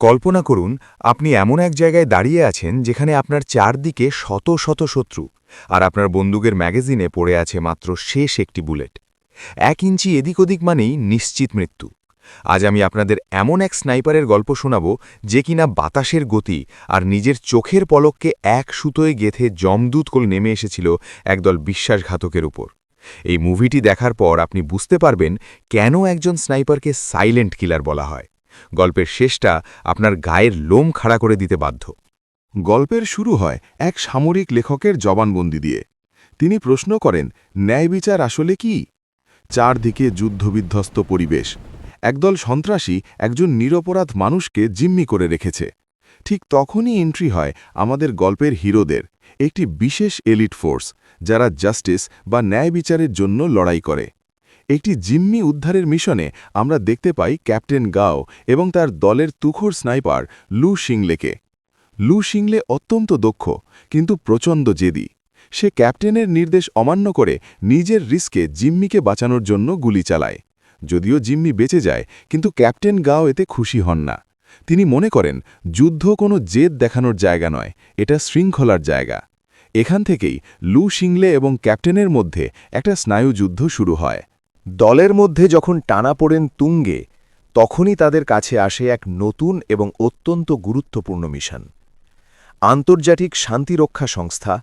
কল্পনা করুন, আপনি এমন এক জায়গায় দাঁড়িয়ে আছেন যেখানে আপনার চারদিকে শত শত শত্রু আর আপনার বন্দুকের ম্যাগাজিনে পড়ে আছে মাত্র শেষ একটি বুলেট। এক ইঞ্চি এদিক ওদিক মানেই নিশ্চিত মৃত্যু। আজ আমি আপনাদের এমন এক স্নাইপারের গল্প শোনাব যে কিনা বাতাসের গতি আর নিজের চোখের পলককে এক সুতোয় গেথে জমদূত করে নেমে এসেছিল একদল বিশ্বাসঘাতকের উপর। এই মুভিটি দেখার পর আপনি বুঝতে পারবেন কেন একজন স্নাইপারকে সাইলেন্ট কিলার বলা হয়। গল্পের শেষটা আপনার গায়ের লোম খাড়া করে দিতে বাধ্য। গল্পের শুরু হয় এক সামরিক লেখকের জবানবন্দি দিয়ে। তিনি প্রশ্ন করেন, ন্যায় বিচার আসলে কি? চারদিকে যুদ্ধবিধ্বস্ত পরিবেশ। একদল সন্ত্রাসী একজন নিরপরাধ মানুষকে জিম্মি করে রেখেছে। ঠিক তখনই এন্ট্রি হয় আমাদের গল্পের হিরোদের, একটি বিশেষ এলিট ফোর্স, যারা জাস্টিস বা ন্যায় বিচারের জন্য লড়াই করে। একটি জিম্মি উদ্ধারের মিশনে আমরা দেখতে পাই ক্যাপ্টেন গাও এবং তার দলের তুখোর স্নাইপার লু সিংলেকে লু সিংলে অত্যন্ত দক্ষ, কিন্তু প্রচণ্ড জেদি। সে ক্যাপ্টেনের নির্দেশ অমান্য করে নিজের রিস্কে জিম্মিকে বাঁচানোর জন্য গুলি চালায়। যদিও জিম্মি বেঁচে যায়, কিন্তু ক্যাপ্টেন গাও এতে খুশি হন না। তিনি মনে করেন, যুদ্ধ কোনো জেদ দেখানোর জায়গা নয়, এটা শৃঙ্খলার জায়গা। এখান থেকেই লু সিংলে এবং ক্যাপ্টেনের মধ্যে একটা স্নায়ুযুদ্ধ শুরু হয়। দলের মধ্যে যখন টানা পড়েন তুঙ্গে, তখনই তাদের কাছে আসে এক নতুন এবং অত্যন্ত গুরুত্বপূর্ণ মিশন। আন্তর্জাতিক শান্তিরক্ষা সংস্থা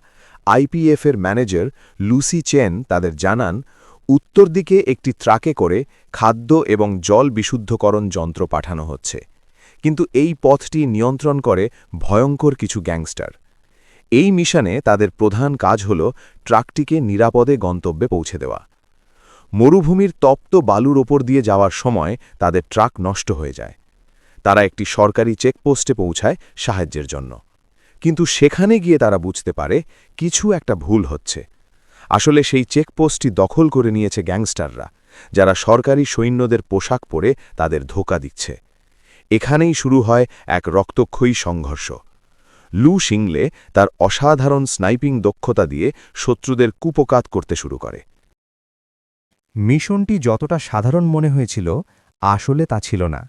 আইপিএফের ম্যানেজার লুসি চেন তাদের জানান, উত্তর দিকে একটি ট্রাকে করে খাদ্য এবং জল বিশুদ্ধকরণ যন্ত্র পাঠানো হচ্ছে। কিন্তু এই পথটি নিয়ন্ত্রণ করে ভয়ঙ্কর কিছু গ্যাংস্টার। এই মিশনে তাদের প্রধান কাজ হল ট্রাকটিকে নিরাপদে গন্তব্যে পৌঁছে দেওয়া। মরুভূমির তপ্ত বালুর ওপর দিয়ে যাওয়ার সময় তাদের ট্রাক নষ্ট হয়ে যায়। তারা একটি সরকারি চেকপোস্টে পৌঁছায় সাহায্যের জন্য। কিন্তু সেখানে গিয়ে তারা বুঝতে পারে কিছু একটা ভুল হচ্ছে। আসলে সেই চেকপোস্টটি দখল করে নিয়েছে গ্যাংস্টাররা, যারা সরকারি সৈন্যদের পোশাক পরে তাদের ধোকা দিচ্ছে। এখানেই শুরু হয় এক রক্তক্ষয়ী সংঘর্ষ। লু সিংলে তার অসাধারণ স্নাইপিং দক্ষতা দিয়ে শত্রুদের কুপকাত করতে শুরু করে। মিশনটি যতটা সাধারণ মনে হয়েছিল, আসলে তা ছিল না।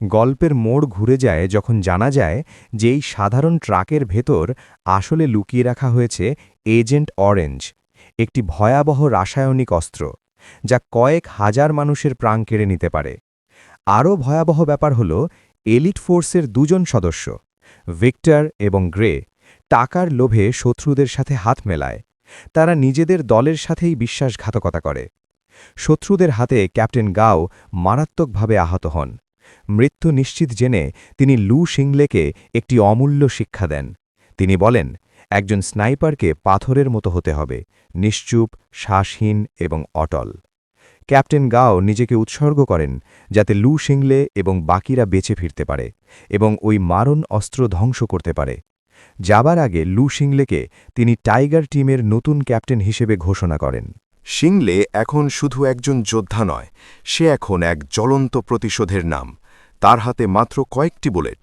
গল্পের মোড় ঘুরে যায় যখন জানা যায় যে এই সাধারণ ট্রাকের ভেতর আসলে লুকিয়ে রাখা হয়েছে এজেন্ট অরেঞ্জ, একটি ভয়াবহ রাসায়নিক অস্ত্র, যা কয়েক হাজার মানুষের প্রাণ কেড়ে নিতে পারে। আরও ভয়াবহ ব্যাপার হল, এলিট ফোর্সের দুজন সদস্য, ভিক্টর এবং গ্রে, টাকার লোভে শত্রুদের সাথে হাত মেলায়। তারা নিজেদের দলের সাথেই বিশ্বাসঘাতকতা করে। শত্রুদের হাতে ক্যাপ্টেন গাও মারাত্মকভাবে আহত হন। মৃত্যু নিশ্চিত জেনে তিনি লু সিংলেকে একটি অমূল্য শিক্ষা দেন। তিনি বলেন, একজন স্নাইপারকে পাথরের মতো হতে হবে, নিশ্চুপ, শ্বাসহীন এবং অটল। ক্যাপ্টেন গাও নিজেকে উৎসর্গ করেন যাতে লু সিংলে এবং বাকিরা বেঁচে ফিরতে পারে এবং ওই মারণ অস্ত্র ধ্বংস করতে পারে। যাবার আগে লু সিংলেকে তিনি টাইগার টিমের নতুন ক্যাপ্টেন হিসেবে ঘোষণা করেন। সিংলে এখন শুধু একজন যোদ্ধা নয়, সে এখন এক জ্বলন্ত প্রতিশোধের নাম। তার হাতে মাত্র কয়েকটি বুলেট,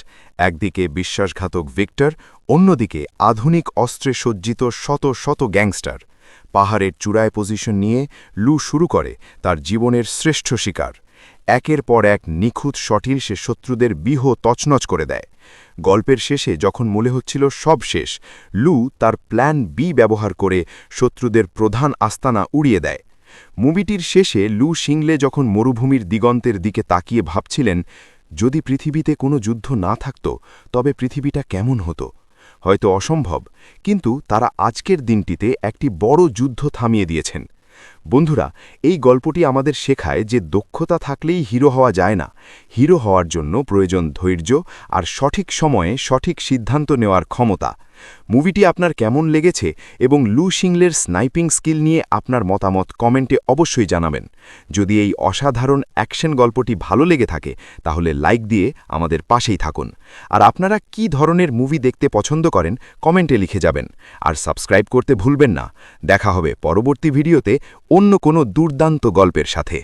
একদিকে বিশ্বাসঘাতক ভিক্টর, অন্যদিকে আধুনিক অস্ত্রে সজ্জিত শত শত গ্যাংস্টার। পাহাড়ের চূড়ায় পজিশন নিয়ে লু শুরু করে তার জীবনের শ্রেষ্ঠ শিকার। একের পর এক নিখুঁত শটিল সে শত্রুদের বিহ তছনছ করে দেয়। গল্পের শেষে যখন মনে হচ্ছিল সব শেষ, লু তার প্ল্যান বি ব্যবহার করে শত্রুদের প্রধান আস্তানা উড়িয়ে দেয়। মুভিটির শেষে লু সিংলে যখন মরুভূমির দিগন্তের দিকে তাকিয়ে ভাবছিলেন, যদি পৃথিবীতে কোনো যুদ্ধ না থাকত, তবে পৃথিবীটা কেমন হতো? হয়তো অসম্ভব, কিন্তু তারা আজকের দিনটিতে একটি বড় যুদ্ধ থামিয়ে দিয়েছেন। বন্ধুরা, এই গল্পটি আমাদের শেখায় যে দক্ষতা থাকলেই হিরো হওয়া যায় না। হিরো হওয়ার জন্য প্রয়োজন ধৈর্য আর সঠিক সময়ে সঠিক সিদ্ধান্ত নেওয়ার ক্ষমতা। মুভিটি আপনার কেমন লেগেছে এবং লু সিংলের স্নাইপিং স্কিল নিয়ে আপনার মতামত কমেন্টে অবশ্যই জানাবেন। যদি এই অসাধারণ অ্যাকশন গল্পটি ভালো লেগে থাকে, তাহলে লাইক দিয়ে আমাদের পাশেই থাকুন। আর আপনারা কি ধরনের মুভি দেখতে পছন্দ করেন, কমেন্টে লিখে যাবেন। আর সাবস্ক্রাইব করতে ভুলবেন না। দেখা হবে পরবর্তী ভিডিওতে। অন্য কোনো দুর্দান্ত গল্পের সাথে।